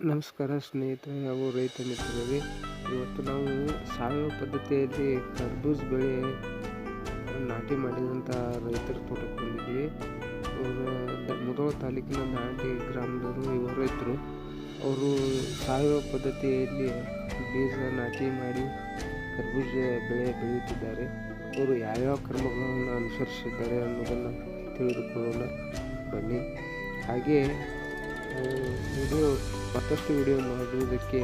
ನಮಸ್ಕಾರ ಸ್ನೇಹಿತರೆ ಹಾಗೂ ರೈತ ಮಿತ್ರರಿಗೆ ಇವತ್ತು ನಾವು ಸಾವಯವ ಪದ್ಧತಿಯಲ್ಲಿ ಕರ್ಬೂಜ ಬೆಳೆ ನಾಟಿ ಮಾಡಿದಂಥ ರೈತರ ತೋಟಕ್ಕೆ ಬಂದಿದ್ವಿ ಅವರು ದ- ಮುಧೋಳ ತಾಲೂಕಿನ ನಾಟಿ ಗ್ರಾಮದವರು ಇವರು ರೈತರು. ಅವರು ಸಾವಯವ ಪದ್ಧತಿಯಲ್ಲಿ ಬೀಜ ನಾಟಿ ಮಾಡಿ ಕರ್ಬೂಜ ಬೆಳೆ ಬೆಳೆಯುತ್ತಿದ್ದಾರೆ. ಅವರು ಯಾವ್ಯಾವ ಕ್ರಮಗಳನ್ನು ಅನುಸರಿಸಿದ್ದಾರೆ ಅನ್ನೋದನ್ನು ತಿಳಿದುಕೊಳ್ಳೋಣ. ಬನ್ನಿ. ಹಾಗೆ ವಿಡಿಯೋ ಮತ್ತಷ್ಟು ವಿಡಿಯೋ ಮಾಡುವುದಕ್ಕೆ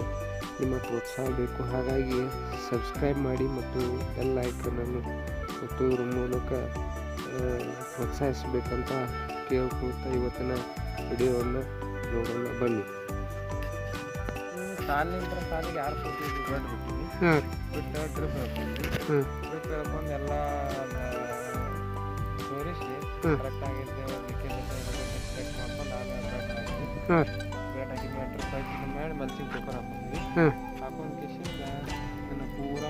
ನಿಮ್ಮ ಪ್ರೋತ್ಸಾಹ ಬೇಕು. ಹಾಗಾಗಿ ಸಬ್ಸ್ಕ್ರೈಬ್ ಮಾಡಿ ಮತ್ತು ಎಲ್ಲ ಐಕನನ್ನು ಒತ್ತುವುದರ ಮೂಲಕ ಪ್ರೋತ್ಸಾಹಿಸಬೇಕಂತ ಕೇಳ್ಕೊಳ್ತಾ ಇವತ್ತಿನ ವಿಡಿಯೋವನ್ನು ನೋಡೋಣ. ಬನ್ನಿ. ಸಾಲಿನಿಂದ ಸಾಲಿಗೆ ಯಾರು ಕೊಟ್ಟಿದ್ವಿ ಬೆಡ್ ಬಿಟ್ಟಿವಿ ಹಾಂ. ಬಿಟ್ಟು ಟ್ರಿಪ್ ಹೇಳ್ಕೊಂಡ್ವಿ. ಡ್ರಿಪ್ ಹೇಳ್ಕೊಂಡು ಎಲ್ಲ ತೋರಿಸಿ ಹ್ಮ್. ಹಾಂ. ಬೆಡ್ ಹಾಕಿ ಮೇಲೆ ಡ್ರಿಪ್ ಹಾಕಿ ಮಾಡಿ ಮಲ್ಚಿಂಗ್ ಪೇಪರ್ ಹಾಕೊಂಡ್ವಿ ಹಾಂ. ಹಾಕೊಂಡು ಕಿಶಿಂದ ಇದನ್ನು ಪೂರ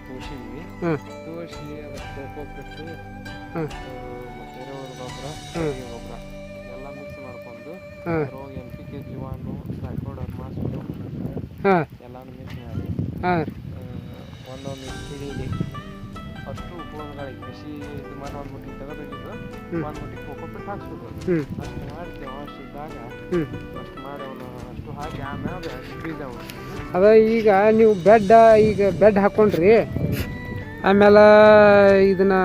ತೋರಿಸಿದ್ವಿ ಹಾಂ. ತೋರಿಸಿ ಅದಕ್ಕೆ ಹಾಂ. ಮತ್ತು ಎರೆಹುಳು ಗೊಬ್ಬರ ಗೊಬ್ಬರ ಎಲ್ಲ ಮಿಕ್ಸ್ ಮಾಡ್ಕೊಂಡು ರೋಗ ಎನ್ ಪಿ ಕೆ ಜೀವಾಣು ಟ್ರೈಕೋಡರ್ಮಾ ಸುಡೋಮೋನಾಸ್ ಹಾಂ. ಎಲ್ಲಾನು ಮಿಕ್ಸ್ ಮಾಡಿ ಹಾಂ. ಒಂದೊಂದು ಕಿಡಿಲಿ ಅಷ್ಟು ಉಪಯೋಗಗಳಿಗೆ ಕೃಷಿ ಇದು ಮಾಡಿ ಒಂದು ಮುಟ್ಟಿ ತೆಗೆದೋಗಿದ್ದು ಹ್ಮ್. ಒಂದು ಮುಟ್ಟಿ ಕೊಕ್ಕೊಬಿಟ್ಟು ಹಾಕ್ಸ್ಬಿಟ್ಟು ಹ್ಞೂ ಅಷ್ಟು ಮಾಡಿ ತೇವಾಂಶ ಇದ್ದಾಗ. ಅಷ್ಟು ಮಾಡಿ ಅವನು ಅಷ್ಟು ಹಾಕಿ ಆಮೇಲೆ ಬೀಜ. ಅದ ಈಗ ನೀವು ಬೆಡ್ ಈಗ ಬೆಡ್ ಹಾಕ್ಕೊಂಡ್ರಿ ಆಮೇಲೆ ಇದನ್ನ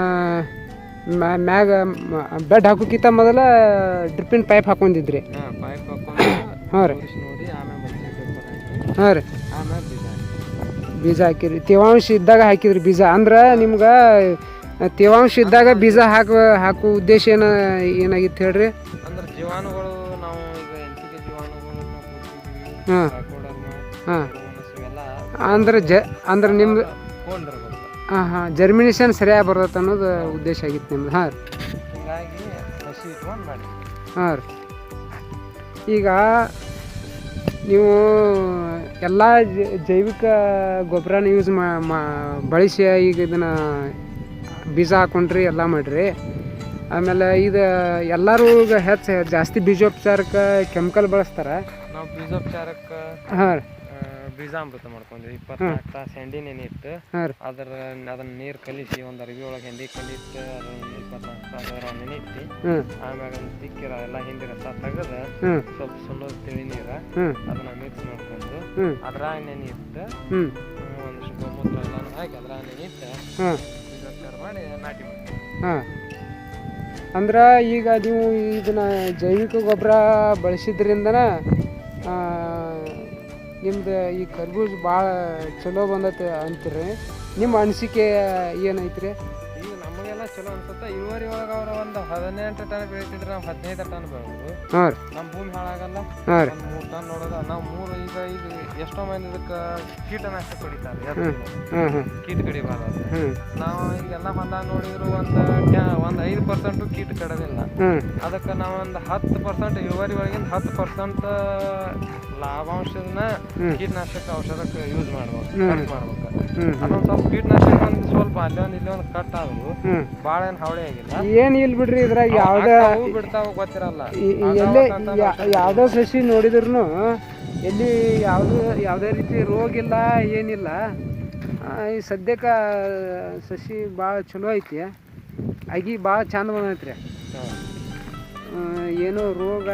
ಮ್ಯಾ- ಮ್ಯಾಗ ಬೆಡ್ ಹಾಕೋಕ್ಕಿಂತ ಮೊದಲ ಡ್ರಿಪ್ಪಿನ ಪೈಪ್ ಹಾಕೊಂಡಿದ್ರಿ. ಹಾ ರೀ. ಹಾಂ ರೀ. ಬೀಜ ಹಾಕಿರಿ. ತೇವಾಂಶ ಇದ್ದಾಗ ಹಾಕಿದ್ರಿ ಬೀಜ. ಅಂದ್ರೆ ನಿಮ್ಗೆ ತೇವಾಂಶ ಇದ್ದಾಗ ಬೀಜ ಹಾಕ ಹಾಕೋ ಉದ್ದೇಶ ಏನ ಏನಾಗಿತ್ತು ಹೇಳ್ರಿ? ಅಂದ್ರೆ ಜೀವಾಣುಗಳು ನಾವು ಈಗ ಹಾಂ. ಹಾಂ. ಅಂದ್ರೆ ಜ ಅಂದ್ರೆ ನಿಮ್ದು ಹಾಂ ಹಾಂ. ಜರ್ಮಿನೇಷನ್ ಸರಿಯಾಗಿ ಬರ್ತೈತೆ ಅನ್ನೋದು ಉದ್ದೇಶ ಆಗಿತ್ತು ನಿಮ್ದು. ಹಾಂ ರೀ. ಹಾಂ ರೀ. ಈಗ ನೀವು ಎಲ್ಲ ಜೈವಿಕ ಗೊಬ್ಬರನ ಯೂಸ್ ಮಾ ಬಳಸಿ ಈಗ ಇದನ್ನು ಬೀಜ ಹಾಕೊಂಡ್ರಿ ಎಲ್ಲ ಮಾಡಿರಿ. ಆಮೇಲೆ ಇದು ಎಲ್ಲರೂ ಈಗ ಹೆಚ್ಚು ಜಾಸ್ತಿ ಬೀಜೋಪಚಾರಕ್ಕೆ ಕೆಮಿಕಲ್ ಬಳಸ್ತಾರೆ. ನಾವು ಬೀಜೋಪಚಾರಕ್ಕೆ ಹಾಂ ಬೀಜಾಮೃತ ಮಾಡ್ಕೊಂಡ್ವಿ. ಇಪ್ಪತ್ನಾಲ್ಕು ತಾಸು ಹೆಂಡಿ ನೆನಿಟ್ಟು ರೀ. ಅದರ ಅದನ್ನ ನೀರು ಕಲಿಸಿ ಒಂದು ಅರ್ಬಿ ಒಳಗೆ ಹೆಂಡಿ ಕಲಿಟ್ಟು ಅದನ್ನ ಇಪ್ಪತ್ನಾಲ್ಕು ತಾಸು ಅದರ ನೆನಿಟ್ಟು ಆಮ್ಯಾಗ ತಿಕ್ಕಿರ ಎಲ್ಲ ಹಿಂದಿ ರಸ ತೆಗೆದು ಸ್ವಲ್ಪ ಸುಣ್ಣ ತಿಳಿ ನೀರ ಅದನ್ನ ಮಿಕ್ಸ್ ಮಾಡ್ಕೊಂಡು ಅದ್ರಾಗ ನೆನಿಟ್ಟು ಒಂದಿಷ್ಟು ಗೋಮೂತ್ರ ಎಲ್ಲಾನು ಹಾಕಿ ಅದ್ರಾಗ ನೆನಿಟ್ಟು ಮಾಡಿ ನಾಟಿ ಮಾಡಿ ಅಂದ್ರೆ ಈಗ ನೀವು ಇದನ್ನ ಜೈವಿಕ ಗೊಬ್ಬರ ಬಳಸಿದ್ರಿಂದನ ನಿಮ್ದು ಈ ಕರ್ಬೂಜ ಭಾಳ ಚಲೋ ಬಂದೈತೆ ಅಂತೀರಿ. ನಿಮ್ಮ ಅನಿಸಿಕೆ ಏನೈತ್ರಿ? ಚಲೋ ಅನ್ಸುತ್ತೆ. ಇಳುವರಿ ಒಳಗ ಅವ್ರು ಒಂದು ಹದಿನೆಂಟು ಟನ್ ಬೆಳಿತಿದ್ರೆ ನಾವು ಹದಿನೈದು ಟನ್ ಬೆಳೆದ್ರು ಹಾಂ ರೀ. ನಮ್ಮ ಭೂಮಿ ಹಾಳಾಗಲ್ಲ. ಹಾಂ ರೀ. ಮೂರು ಟನ್ ನೋಡೋದ ನಾವು ಮೂರು ಈಗ ಈಗ ಎಷ್ಟೋ ಮಂದಿ ಇದಕ್ಕೆ ಕೀಟನಾಶಕ ಹೊಡಿತಾರೆ ಕೀಟ ಕಡಿಬಾರ್ದು ನಾವು ಈಗೆಲ್ಲ ಹೊಲ ನೋಡಿದ್ರು ಒಂದು ಒಂದು ಐದು ಪರ್ಸೆಂಟು ಕೀಟ ಕಡದಿಲ್ಲ. ಅದಕ್ಕೆ ನಾವು ಒಂದು ಹತ್ತು ಪರ್ಸೆಂಟ್ ಇಳುವರಿ ಒಳಗಿಂದ ಹತ್ತು ಪರ್ಸೆಂಟ್ ಲಾಭಾಂಶದನ್ನ. ಕೀಟನಾಶಕ ಔಷಧಕ್ಕೆ ಯೂಸ್ ಮಾಡ್ಬೇಕು ಮಾಡ್ಬೇಕು. ಅದೊಂದು ಸ್ವಲ್ಪ ಕೀಟನಾಶಕ ಸ್ವಲ್ಪ ಅಲ್ಲಿ ಒಂದು ಕಟ್ ಹ್ಞೂ ಭಾಳ ಏನು ಹಾವಳಿ ಆಗಿಲ್ಲ. ಏನು ಇಲ್ಲ ಬಿಡ್ರಿ ಇದ್ರಾಗ ಯಾವುದೇ ಹೂ ಬಿಡ್ತಾವ ಗೊತ್ತಿರಲ್ಲ. ಈ- ಈ ಎಲ್ಲೇ ಯಾ- ಯಾವುದೋ ಸಸಿ ನೋಡಿದ್ರು ಎಲ್ಲಿ ಯಾವ್ದು ಯಾವುದೇ ರೀತಿ ರೋಗ ಇಲ್ಲ ಏನಿಲ್ಲ. ಆ, ಈ ಸದ್ಯಕ್ಕೆ ಸಸಿ ಭಾಳ ಚಲೋ ಐತಿ. ಅಗಿ ಭಾಳ ಚಂದ ಬಂದೈತ್ರಿ. ಏನು ಆ, ಏನೂ ರೋಗ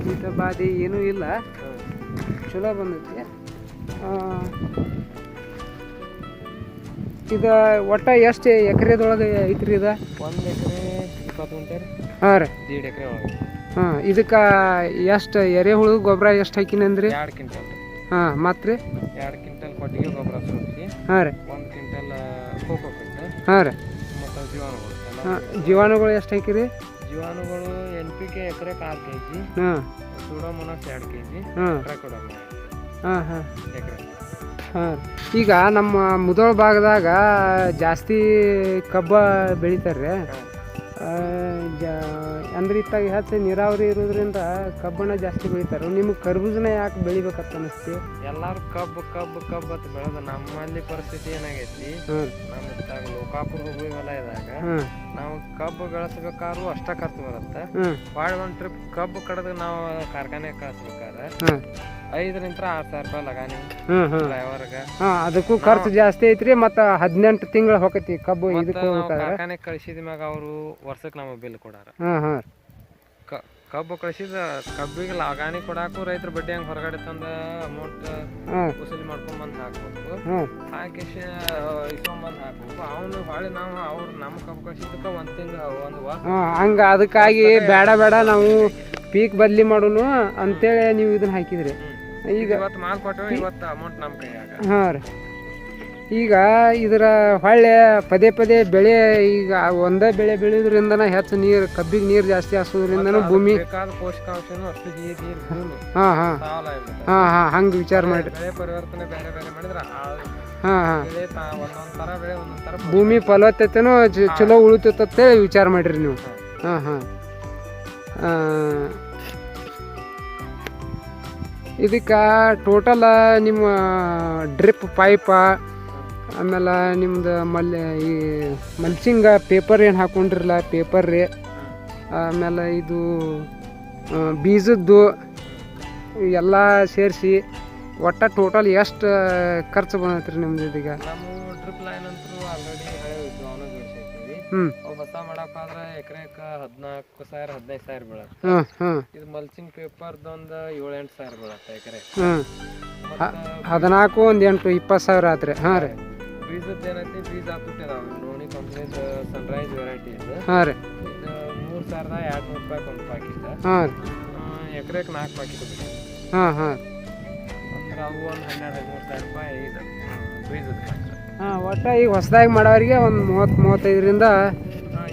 ಕೀಟ ಬಾಧೆ ಏನೂ ಇಲ್ಲ. ಚಲೋ ಬಂದೈತಿ ಆ, ಇದು ಒಟ್ಟ ಎಷ್ಟು ಎಕರೆದೊಳಗೆ ಐತ್ರಿ ಇದು? ಒಂದು ಎಕರೆ ಇಪ್ಪತ್ತು ಗುಂಟೆ ರೀ ಹಾಂ ರೀ. ದೀಡ್ ಎಕರೆ ಒಳಗೆ. ಹಾಂ ಇದಕ್ಕೆ ಎಷ್ಟು ಎರೆಹುಳು ಗೊಬ್ಬರ ಎಷ್ಟು ಹಾಕಿನಂದ್ರಿ ಎರಡು ಕ್ವಿಂಟಲ್. ಹಾಂ ಮತ್ತು ರೀ? ಎರಡು ಕ್ವಿಂಟಲ್ ಕೊಟ್ಟಿಗೆ ಗೊಬ್ಬರ ಸುರಿಸಿ ಹಾಂ ರೀ. ಒಂದು ಕ್ವಿಂಟಲ್ ಕೋಕೋ ಹಾಂ ರೀ. ಮತ್ತು ಜೀವಾಣುಗಳು. ಹಾಂ ಜೀವಾಣುಗಳು ಎಷ್ಟು ಹಾಕಿರಿ? ಜೀವಾಣುಗಳು ಎನ್ ಪಿ ಕೆ ಎಕರೆಗೆ ಆರು ಕೆ ಜಿ ಹಾಂ. ಸೂಡೋಮೋನಾಸ್ ಎರಡು ಕೆ ಜಿ ಹಾಂ ಹಾಂ ಹಾಂ. ಎಕರೆ. ಹಾಂ. ಈಗ ನಮ್ಮ ಮುದೋಳ ಭಾಗದಾಗ ಜಾಸ್ತಿ ಕಬ್ಬ ಬೆಳಿತಾರೆ ಜ ಅಂದ್ರೆ ಇತ್ತಾಗ ಹೆಚ್ಚು ನೀರಾವರಿ ಇರೋದ್ರಿಂದ ಕಬ್ಬನ್ನ ಜಾಸ್ತಿ ಬೆಳಿತಾರೆ. ನಿಮ್ಗೆ ಕರ್ಬೂಜನ ಯಾಕೆ ಬೆಳಿಬೇಕಂತ ಅನಿಸ್ತಿ? ಎಲ್ಲಾರು ಕಬ್ಬು ಕಬ್ಬು ಕಬ್ಬು ಅಂತ ಬೆಳೆದ ನಮ್ಮಲ್ಲಿ ಪರಿಸ್ಥಿತಿ ಏನಾಗೈತಿ? ನಮ್ಮ ಇತ್ತಾಗ ಲೋಕಾಪುರ ಹೋಗುವ ಇದಾಗ ನಾವು ಕಬ್ಬು ಬೆಳೆಸ್ಬೇಕಾದ್ರೂ ಅಷ್ಟ ಖರ್ಚು ಬರುತ್ತೆ. ಬಾಳ ಒಂದ್ ಟ್ರಿಪ್ ಕಬ್ಬು ಕಡದ ನಾವು ಕಾರ್ಖಾನೆ ಕಳಿಸ್ಬೇಕಾದ್ರೆ ಐದರಿಂದ ಆರ್ ಸಾವಿರ ರೂಪಾಯಿ ಲಗಾನಿ ಹ್ಮ್ ಅದಕ್ಕೂ ಖರ್ಚು ಜಾಸ್ತಿ ಐತ್ರಿ ಮತ್ತ ಹದಿನೆಂಟು ತಿಂಗಳ ಹೋಗತಿ ಕಬ್ಬು ಇದಕ್ಕೆ ನಾವು ಕಾರ್ಖಾನೆಗೆ ಕಳಿಸಿದ ಮ್ಯಾಗ ಅವರು ವರ್ಷಕ್ಕೆ ನಮಗೆ ಬಿಲ್ ಕೊಡಾರ. ಕಬ್ಬು ಕಳಿಸಿದ ಕಬ್ಬಿಗೆ ಲಾಗಾನಿ ಕೊಡಾಕು ರೈತರು ಬಡ್ಡಿ ಹಂಗೆ ಹೊರಗಡೆ ತಂದ ಅಮೌಂಟ್ ವಸೂಲಿ ಮಾಡ್ಕೊಂಬಂದು ಹಾಕ್ಬೇಕು. ಹಾಕಿ ಇಸ್ಕೊಂಬಂದು ಹಾಕ್ಬೇಕು. ಅವನು ಹೊಳೆ ನಾವು ಅವ್ರು ನಮ್ಮ ಕಬ್ಬು ಕಳಿಸಿದ್ದಕ್ಕೆ ಒಂದು ತಿಂಗ್ ಒಂದು ಹಂಗ ಅದಕ್ಕಾಗಿ ಬೇಡ ಬೇಡ ನಾವು ಪೀಕ್ ಬದ್ಲಿ ಮಾಡೋನು ಅಂತೇಳಿ ನೀವು ಇದನ್ನ ಹಾಕಿದ್ರಿ. ಈಗ ಇವತ್ತು ಮಾಲ್ ಕೊಟ್ಟು ಇವತ್ತು ಅಮೌಂಟ್ ನಮ್ಮ ಕೈಯಾಗ. ಹಾಂ ರೀ. ಈಗ ಇದರ ಹೊಳ್ಳೆ ಪದೇ ಪದೇ ಬೆಳೆ ಈಗ ಒಂದೇ ಬೆಳೆ ಬೆಳೆಯೋದ್ರಿಂದನ ಹೆಚ್ಚು ನೀರು ಕಬ್ಬಿಗೆ ನೀರು ಜಾಸ್ತಿ ಹಾಸೋದ್ರಿಂದನೂ ಭೂಮಿ ಹಾ ಹಾ ಹಾಂ. ಹಾಂ ಹಂಗೆ ವಿಚಾರ ಮಾಡಿ ಹಾಂ ಹಾಂ. ಭೂಮಿ ಫಲವತ್ತತೆನೂ ಚಲೋ ಉಳಿತೈತೆ ವಿಚಾರ ಮಾಡಿರಿ ನೀವು. ಹಾಂ. ಹಾಂ ಇದಕ್ಕೆ ಟೋಟಲ್ ನಿಮ್ಮ ಡ್ರಿಪ್ ಪೈಪ ಆಮೇಲೆ ನಿಮ್ದು ಮಲ್ ಈ ಮಲ್ಚಿಂಗ ಪೇಪರ್ ಏನು ಹಾಕೊಂಡಿರಲ್ಲ ಪೇಪರ್ ರೀ. ಆಮೇಲೆ ಇದು ಬೀಜದ್ದು ಎಲ್ಲ ಸೇರಿಸಿ ಒಟ್ಟು ಟೋಟಲ್ ಎಷ್ಟು ಖರ್ಚು ಬಂದೈತೆ ರೀ ನಿಮ್ದು ಇದೀಗ? ಲೈನ್ ಅಂತೂ ಆಲ್ರೆಡಿ ಅವನು ಜೋಡಿಸಿರ್ತೀವಿ. ಅವು ಹೊಸ ಮಾಡಕ್ಕಾದ್ರೆ ಎಕರೆಕ್ಕೆ ಹದಿನಾಲ್ಕು ಸಾವಿರ ಹದಿನೈದು ಸಾವಿರ ಬೀಳತ್ತೆ. ಇದು ಮಲ್ಚಿಂಗ್ ಪೇಪರ್ದೊಂದು ಏಳು ಎಂಟು ಸಾವಿರ ಬೀಳತ್ತೆ ಎಕರೆ ಹದಿನಾಲ್ಕು ಒಂದು ಎಂಟು ಇಪ್ಪತ್ತು ಸಾವಿರ ಆತ್ರಿ. ಹಾಂ ರೀ. ಬೀಜದ ಏನೈತಿ? ಬೀಜ ಹಾಕ್ಬಿಟ್ಟಿದಾವೆ ನೋಣಿ ಕಂಪ್ನಿದ ಸನ್ರೈಸ್ ವೆರೈಟಿ ಇದು. ಹಾಂ ರೀ. ಇದು ಮೂರು ಸಾವಿರದ ಎರಡು ನೂರು ರೂಪಾಯಿ ಒಂದು ಪ್ಯಾಕೆಟ್ ಹಾಂ ರೀ. ಎಕರೆಗೆ ನಾಲ್ಕು ಪ್ಯಾಕೆಟ್ ಬೇಕು ಹಾಂ ಹಾಂ. ಅಂದ್ರೆ ಅವು ಒಂದು ಹನ್ನೆರಡು ಹದಿಮೂರು ಸಾವಿರ ರೂಪಾಯಿ ಇದು ಬೀಜದ ಹಾಂ ಒಟ್ಟು ಈಗ ಹೊಸದಾಗಿ ಮಾಡೋರಿಗೆ ಒಂದು ಮೂವತ್ತು ಮೂವತ್ತೈದರಿಂದ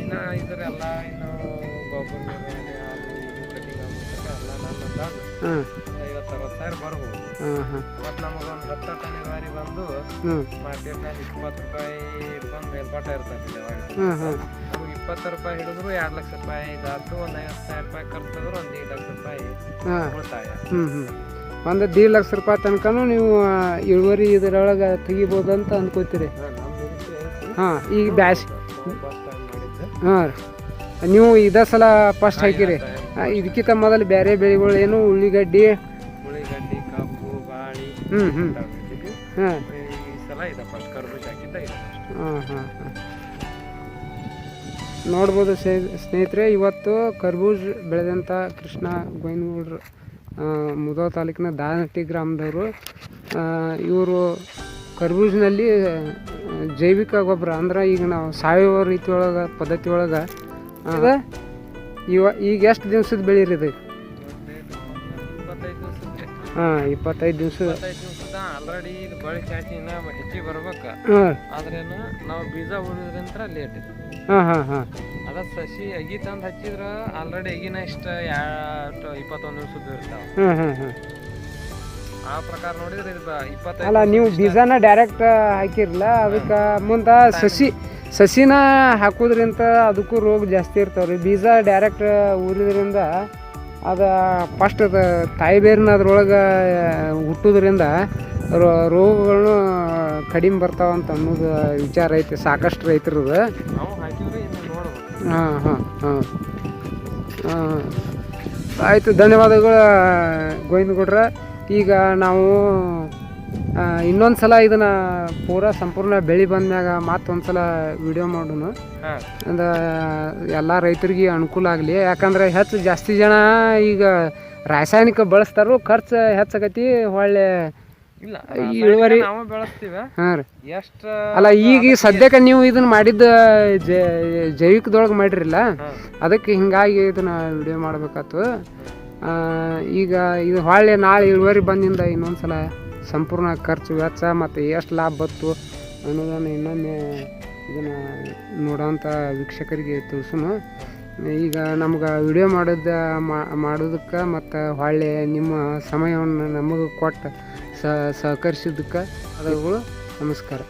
ಇನ್ನೂ ಇದರೆಲ್ಲ ಇನ್ನು ಗೊಬ್ಬರ ಎಲ್ಲ ಒಂದು ಐವತ್ತು ಅರವತ್ತು ಸಾವಿರ ಬರ್ಬೋದು. ಹಾಂ ಹಾಂ ಮತ್ತು ನಮಗೊಂದು ಹತ್ತು ಟನ್ ಇಳುವರಿ ಬಂದು ಹ್ಞೂ ಮಾರ್ಕೆಟ್ನಾಗ ಇಪ್ಪತ್ತು ರೂಪಾಯಿ ಹಿಡ್ಕೊಂಡು ಮೇಲ್ಪಾಟ ನಮ್ಗೆ ಇಪ್ಪತ್ತು ರೂಪಾಯಿ ಹಿಡಿದ್ರು ಎರಡು ಲಕ್ಷ ರೂಪಾಯಿ ಇದಾಯ್ತು ಒಂದು ಐವತ್ತು ಸಾವಿರ ರೂಪಾಯಿ ಒಂದು ಲಕ್ಷ ರೂಪಾಯಿ ಉಳಿತಾಯ. ಒಂದು ದೀಡ್ ಲಕ್ಷ ರೂಪಾಯಿ ತನಕನೂ ನೀವು ಇಳುವರಿ ಇದರೊಳಗೆ ತೆಗಿಬೋದು ಅಂತ ಅನ್ಕೋತೀರಿ. ಹಾ ಈಗ ಬ್ಯಾಸ್ ಹಾಂ. ನೀವು ಇದೇ ಸಲ ಫಸ್ಟ್ ಹಾಕಿರಿ. ಇದಕ್ಕಿಂತ ಮೊದಲು ಬೇರೆ ಬೆಳೆಗಳು ಏನು? ಉಳ್ಳಿಗಡ್ಡಿ. ಉಳ್ಳಿಗಡ್ಡಿ ಕಬ್ಬು ಬಾಳಿ ಹ್ಞೂ ಹ್ಞೂ. ಹಾಂ. ಈ ಸಲ ಇದೆ ಫಸ್ಟ್ ಕರ್ಬೂಜ ಹಾಕಿದ್ದ ಇದೆ. first. ಹಾಂ ಹಾಂ ಹಾಂ. ನೋಡ್ಬೋದು ಸ್ನೇ- ಸ್ನೇಹಿತರೆ ಇವತ್ತು ಕರ್ಬೂಜ್ ಬೆಳೆದಂಥ ಕೃಷ್ಣ ಗೋವಿಂದಗೌಡ್ರು ಮುದೋ ತಾಲೂಕಿನ ದಾನಟ್ಟಿ ಗ್ರಾಮದವರು ಇವರು ಕರ್ಬೂಜ್ನಲ್ಲಿ ಜೈವಿಕ ಗೊಬ್ಬರ ಅಂದ್ರೆ ಈಗ ನಾವು ಸಾವಯವ ರೀತಿಯೊಳಗೆ ಒಳಗೆ ಪದ್ಧತಿ ಒಳಗೆ ಇವ ಈಗ ಎಷ್ಟು ದಿವ್ಸದ ಬೆಳೀರಿ ಇದು? ಹಾಂ ಇಪ್ಪತ್ತೈದು ದಿವಸ. ಆಲ್ರೆಡಿ ಬಳಿ ಚಾಚಿ ಇನ್ನ ಹೆಚ್ಚಿಗೆ ಬರ್ಬೇಕು. ಆದ್ರೇನು ನಾವು ಬೀಜ ಉಳಿದ್ರಂತ್ರ ಲೇಟ್ ಇದೆ. ಹಾಂ ಹಾಂ ಹಾಂ. ಅದ ಸಸಿ ಅಗಿ ತಂದು ಹಚ್ಚಿದ್ರ ಆಲ್ರೆಡಿ ಅಗಿನ ಇಷ್ಟ ಎರಡು ಇಪ್ಪತ್ತೊಂದು ದಿವಸದ್ದು ಇರ್ತಾವ. ಹಾಂ ಹಾಂ ಹಾಂ. ಆ ಪ್ರಕಾರ ನೋಡಿದ್ರೆ ಇದು ಇಪ್ಪತ್ತೈದು ಅಲ್ಲ ನೀವು ಬೀಜನ ಡೈರೆಕ್ಟ್ ಹಾಕಿರಲ್ಲ ಅದಕ್ಕೆ ಮುಂದೆ ಸಸಿ ಸಸಿನ ಹಾಕೋದ್ರಿಂದ ಅದಕ್ಕೂ ರೋಗ ಜಾಸ್ತಿ ಇರ್ತಾವ್ರಿ. ಬೀಜ ಡೈರೆಕ್ಟ್ ಊರಿದ್ರಿಂದ ಅದು ಫಸ್ಟ್ ಅದು ತಾಯಿ ಬೇರಿನ ಅದ್ರೊಳಗೆ ಹುಟ್ಟೋದ್ರಿಂದ ರೋಗಗಳನ್ನು ಕಡಿಮೆ ಕಡಿಮೆ ಬರ್ತಾವಂತ ಅನ್ನೋದು ವಿಚಾರ ಐತಿ ಸಾಕಷ್ಟು ರೈತರದು. ಹಾಂ ಹಾಂ ಹಾಂ. ಹಾಂ. ಆಯಿತು ಧನ್ಯವಾದಗಳು ಗೋವಿಂದಗೌಡ್ರ. ಈಗ ನಾವು ಇನ್ನೊಂದು ಸಲ ಇದನ್ನ ಪೂರಾ ಸಂಪೂರ್ಣ ಬೆಳೆ ಬಂದ್ಮ್ಯಾಗ ಮತ್ತೊಂದು ಸಲ ವಿಡಿಯೋ ಮಾಡೋಣ. ಅಂದ ಅಂದ್ರೆ ಎಲ್ಲ ರೈತರಿಗೆ ಅನುಕೂಲ ಆಗಲಿ. ಯಾಕಂದ್ರೆ ಹೆಚ್ಚು ಜಾಸ್ತಿ ಜನ ಈಗ ರಾಸಾಯನಿಕ ಬಳಸ್ತಾರು ಖರ್ಚು ಹೆಚ್ಚಾಗತಿ ಹೊಳ್ಳೆ ಇಲ್ಲ ಇಳುವರಿ- ಹಾಂ ರೀ. ಎಷ್ಟ ಅಲ್ಲ ಈಗ ಸದ್ಯಕ್ಕೆ ನೀವು ಇದನ್ನ ಮಾಡಿದ್ದ ಜೈವಿಕದೊಳಗೆ ಮಾಡಿರಲ್ಲ. ಅದಕ್ಕೆ ಹಿಂಗಾಗಿ ಇದನ್ನ ವಿಡಿಯೋ ಮಾಡ್ಬೇಕಾತು. ಈಗ ಇದು ಹೊಳ್ಳೆ ನಾಳೆ ಇಳುವರಿ ಬಂದಿಂದ ಇನ್ನೊಂದು ಸಲ ಸಂಪೂರ್ಣ ಖರ್ಚು ವೆಚ್ಚ ಮತ್ತು ಎಷ್ಟು ಲಾಭ ಬತ್ತು ಅನ್ನೋದನ್ನು ಇನ್ನೊಮ್ಮೆ ಇದನ್ನು ನೋಡೋಂಥ ವೀಕ್ಷಕರಿಗೆ ತಿಳಿಸೋಣ ಈಗ ನಮ್ಗೆ ವಿಡಿಯೋ ಮಾಡೋದ ಮಾಡೋದಕ್ಕೆ ಮತ್ತು ಹೊಳ್ಳೆ ನಿಮ್ಮ ಸಮಯವನ್ನು ನಮಗೆ ಕೊಟ್ಟು ಸಹಕರಿಸಿದ್ದಕ್ಕೆ ಅದಗಳು ನಮಸ್ಕಾರ.